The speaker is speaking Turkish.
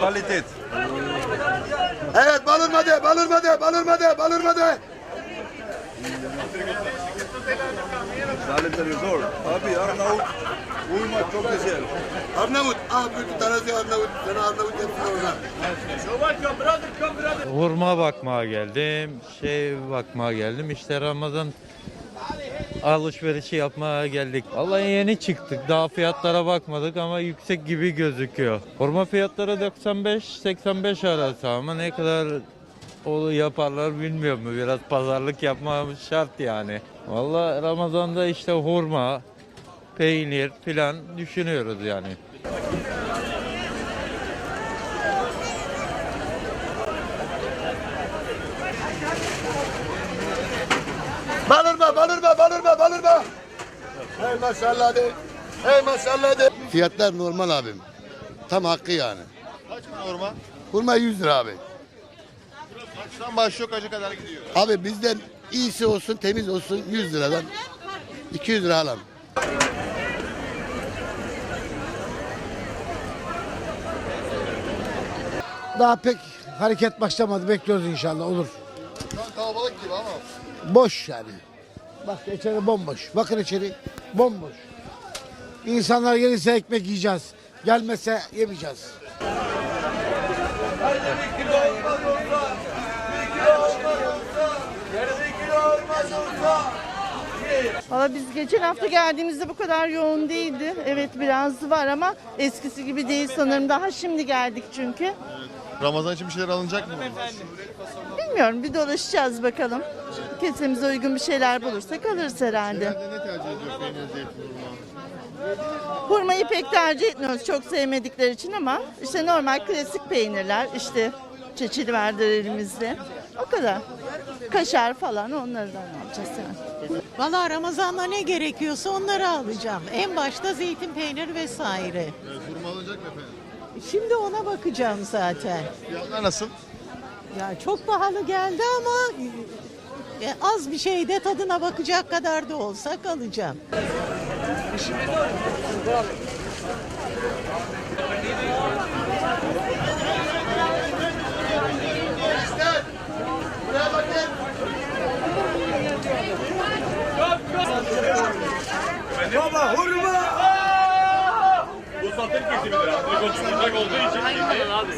Kalitet. Evet balırmadı, balırmadı, balırmadı, balırmadı. Kaliteli zor. Abi Arnavut uyumak çok güzel. Arnavut, ah bir tanesi Arnavut. Sana Arnavut yapsın orada. Hurma bakmaya geldim, şey bakmaya geldim. İşte Ramazan alışverişi yapmaya geldik. Vallahi yeni çıktık. Daha fiyatlara bakmadık ama yüksek gibi gözüküyor. Hurma fiyatları 95-85 arası ama ne kadar o yaparlar bilmiyorum. Biraz pazarlık yapmamız şart yani. Vallahi Ramazan'da işte hurma, peynir filan düşünüyoruz yani. Balırma, balırma, balırma. Hey maşallah de. Hey maşallah de. Fiyatlar normal abim. Tam hakkı yani. Kaç normal? Hurma 100 lira abi. Kaçtan başlıyor kaça kadar gidiyor? Abi bizden iyisi olsun, temiz olsun 100 liradan 200 lira alalım. Daha pek hareket başlamadı. Bekliyoruz inşallah olur. Şu an kalabalık gibi ama. Boş yani. Bak içeri bomboş. Bakın içeri bomboş. İnsanlar gelirse ekmek yiyeceğiz. Gelmese yemeyeceğiz. Valla biz geçen hafta geldiğimizde bu kadar yoğun değildi. Evet biraz var ama eskisi gibi değil sanırım. Daha şimdi geldik çünkü. Ramazan için bir şeyler alınacak mı? Bilmiyorum bir dolaşacağız bakalım. Kesemize uygun bir şeyler bulursak alırız herhalde. Genelde ne tercih ediyor peynir, zeytin, hurma? Hurmayı pek tercih etmiyoruz çok sevmedikleri için ama işte normal klasik peynirler işte çeçili vardır elimizde. O kadar. Kaşar falan onlardan alacağız yani. Valla Ramazan'da ne gerekiyorsa onları alacağım. En başta zeytin peyniri vesaire. Evet, hurma alınacak mı efendim? Şimdi ona bakacağım zaten. Fiyatlar nasıl? Ya çok pahalı geldi ama e, az bir şeyde tadına bakacak kadar da olsak alacağım. Baba hurma! Bu satır kesimidir aslında. Konuşulacak olduğu için. Aynen abi.